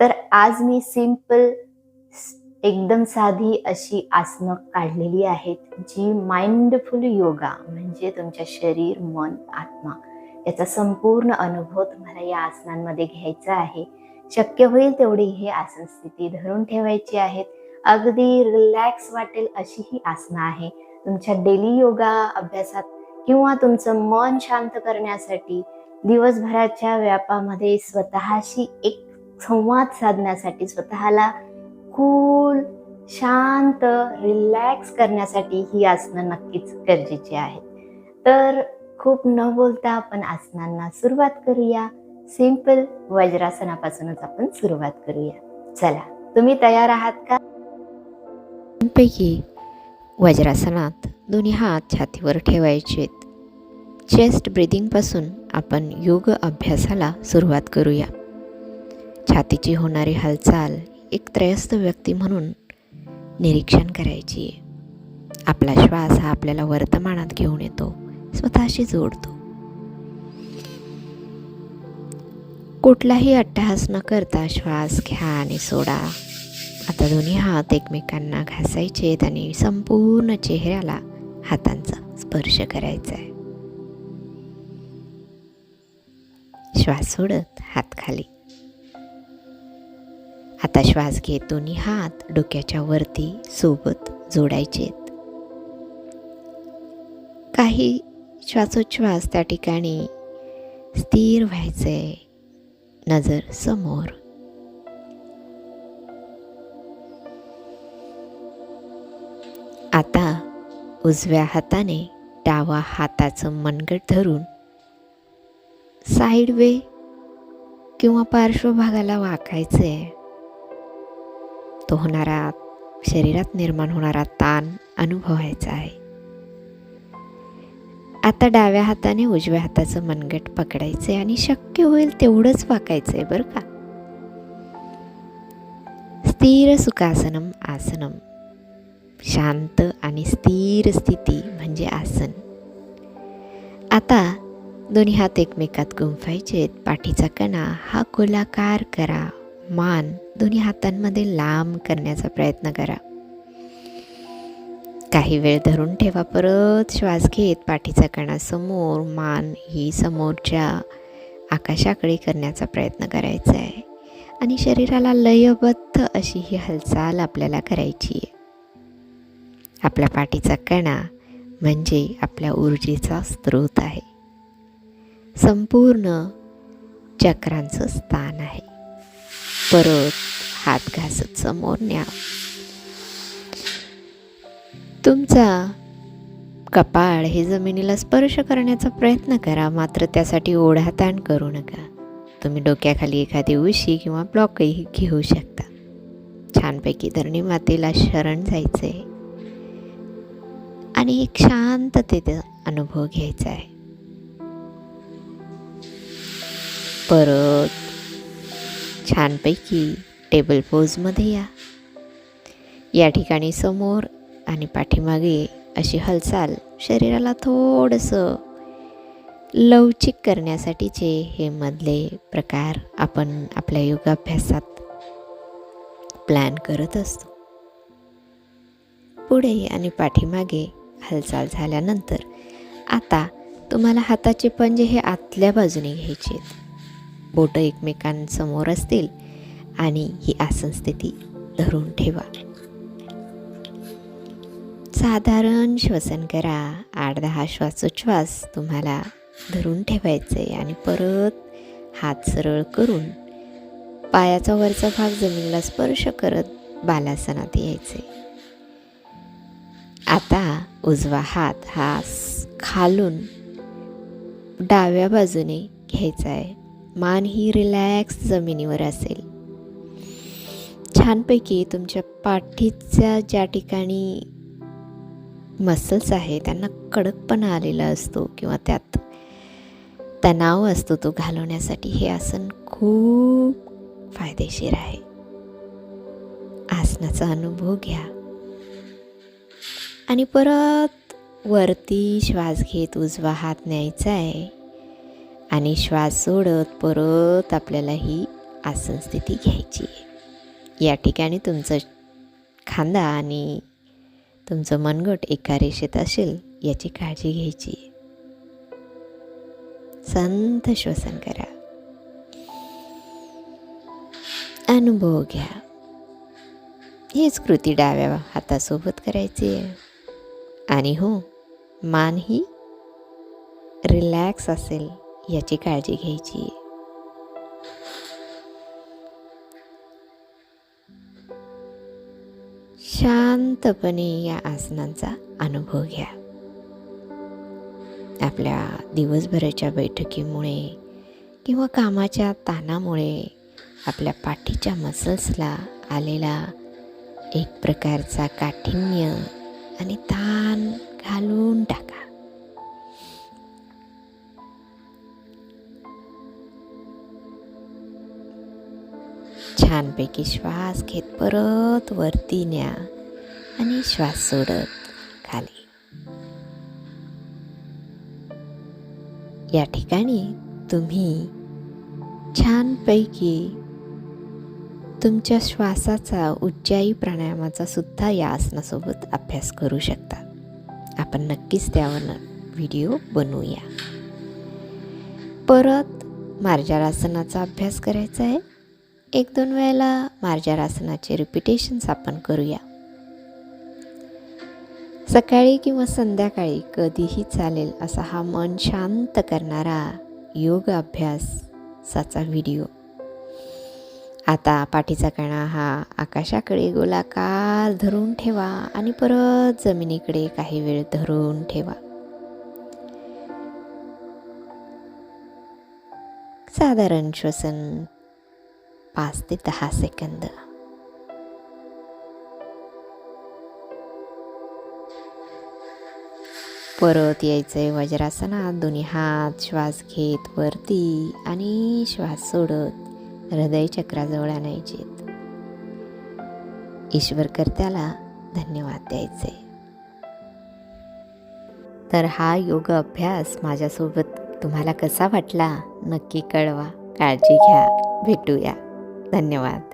तर आज मी सिंपल एकदम साधी अशी आसनं काढलेली आहेत जी माइंडफुल योगा म्हणजे तुमच्या शरीर मन आत्मा याचा संपूर्ण अनुभव तुम्हाला या आसनांमध्ये घ्यायचा आहे. शक्य होईल तेवढी ही आसन स्थिती धरून ठेवायची आहेत अगदी रिलॅक्स वाटेल अशी ही आसनं आहे. तुमच्या डेली योगा अभ्यासात किंवा तुमचं मन शांत करण्यासाठी दिवसभराच्या व्यापामध्ये स्वतःशी एक संवाद साधण्यासाठी स्वतःला कूल शांत रिलॅक्स करण्यासाठी ही आसनं नक्कीच गरजेची आहेत. तर खूप न बोलता आपण आसनांना सुरुवात करूया. सिंपल वज्रासनापासूनच आपण सुरुवात करूया. चला तुम्ही तयार आहात का? पैकी वज्रासनात दोन्ही हात छातीवर ठेवायचेत. चेस्ट ब्रिदिंगपासून आपण योग अभ्यासाला सुरुवात करूया. छातीची होणारी हालचाल एक त्रयस्थ व्यक्ती म्हणून निरीक्षण करायची. आहे आपला श्वास हा आपल्याला वर्तमानात घेऊन येतो स्वतःशी जोडतो. कुठलाही अट्टहास न करता श्वास घ्या आणि सोडा. आता दोन्ही हात एकमेकांना घासायचे आणि संपूर्ण चेहऱ्याला हातांचा स्पर्श करायचा आहे श्वास सोडत हात खाली. आता श्वास घेत दोन्ही हात डोक्याच्या वरती सोबत जोडायचेत. काही श्वासोच्छ्वास त्या ठिकाणी स्थिर व्हायचे नजर समोर. आता उजव्या हाताने डावा हाताचं मनगट धरून साईड वे किंवा पार्श्वभागाला वाकायचं आहे तो होणारा शरीरात निर्माण होणारा ताण अनुभवायचा आहे. आता डाव्या हाताने उजव्या हाताचं मनगट पकडायचंय आणि शक्य होईल तेवढंच वाकायचंय बरं का? स्थिर सुखासनम आसनम. शांत आणि स्थिर स्थिती म्हणजे आसन. आता दोन्ही हात एकमेकात गुंफायचेत पाठीचा कणा हा गोलाकार करा. मान दोन्ही हातांमध्ये लांब करण्याचा प्रयत्न करा. काही वेळ धरून ठेवा परत. श्वास घेत पाठीचा कणा समोर. मान ही समोरच्या आकाशाकडे करण्याचा प्रयत्न करायचा आहे. आणि शरीराला लयबद्ध अशी ही हालचाल आपल्याला करायची आहे. आपल्या पाठीचा कणा म्हणजे आपल्या ऊर्जेचा स्रोत आहे. संपूर्ण चक्रांचं स्थान आहे. परत हात घासत समोर न्या. तुमचा कपाळ हे जमिनीला स्पर्श करण्याचा प्रयत्न करा मात्र त्यासाठी ओढाताण करू नका. तुम्ही डोक्याखाली एखादी उशी किंवा ब्लॉकही घेऊ शकता. छानपैकी धरणी मातेला शरण जायचे आणि एक शांततेचा अनुभव घ्यायचा आहे. परत छानपैकी टेबल पोजमध्ये या. या ठिकाणी समोर आणि पाठीमागे अशी हालचाल शरीराला थोडंसं लवचिक करण्यासाठीचे हे मधले प्रकार आपण आपल्या योगाभ्यासात प्लॅन करत असतो. पुढे आणि पाठीमागे हालचाल झाल्यानंतर आता तुम्हाला हाताचे पंजे हे आतल्या बाजूने घ्यायचे आहेत बोटं एकमेकांसमोर असतील आणि ही आसन स्थिती धरून ठेवा. साधारण श्वसन करा. आठ दहा श्वासोच्छ्वास तुम्हाला धरून ठेवायचे आणि परत हात सरळ करून पायाचा वरचा भाग जमिनीला स्पर्श करत बालासनात यायचे आता उजवा हात हा खालून डाव्या बाजूने घ्यायचा आहे मान ही रिलॅक्स जमिनीवर असेल. छानपैकी तुमच्या पाठीच्या ज्या ठिकाणी मसल्स आहे त्यांना कडकपणा आलेला असतो किंवा त्यात तणाव असतो तो घालवण्यासाठी हे आसन खूप फायदेशीर आहे. आसनाचा अनुभव घ्या. आणि परत वरती श्वास घेत उजवा हात न्यायचा आहे. आणि श्वास सोडत परत आपल्याला ही आसन स्थिती घ्यायची आहे. या ठिकाणी तुमचं खांदा आणि तुमचं मनगट एका रेषेत असेल याची काळजी घ्यायची संत श्वसन करा. अनुभव घ्या. हीच कृती डाव्या हातासोबत करायची आहे. आणि हो मान ही रिलॅक्स असेल. याची काळजी घ्यायची. शांतपणे या आसनांचा अनुभव घ्या. आपल्या दिवसभराच्या बैठकीमुळे किंवा कामाच्या ताणामुळे आपल्या पाठीच्या मसल्सला आलेला एक प्रकारचा काठिण्य आणि ताण घालून टाका. छानपैकी श्वास घेत परत वरती न्या आणि श्वास सोडत खाली. या ठिकाणी तुम्ही छानपैकी तुमच्या श्वासाचा उच्चाई प्राणायामाचा सुद्धा या आसनासोबत अभ्यास करू शकता. आपण नक्कीच त्यावर व्हिडिओ बनवूया. परत मार्जारासनाचा अभ्यास करायचा आहे. एक दोन वेळेला मार्जारासनाचे रिपिटेशन्स आपण करूया. सकाळी किंवा संध्याकाळी कधीही चालेल असा हा मन शांत करणारा योग अभ्यासाचा व्हिडिओ आता पाठीचा कणा हा आकाशाकडे गोलाकार धरून ठेवा आणि परत जमिनीकडे काही वेळ धरून ठेवा. साधारण श्वसन पाच ते दहा सेकंद परत यायचंय वज्रासनात दोन्ही हात श्वास घेत वरती आणि श्वास सोडत हृदय चक्राजवळ आणायचे ईश्वर कर्त्याला धन्यवाद द्यायचे तर हा योग अभ्यास माझ्यासोबत तुम्हाला कसा वाटला नक्की कळवा. काळजी घ्या. भेटूया. धन्यवाद.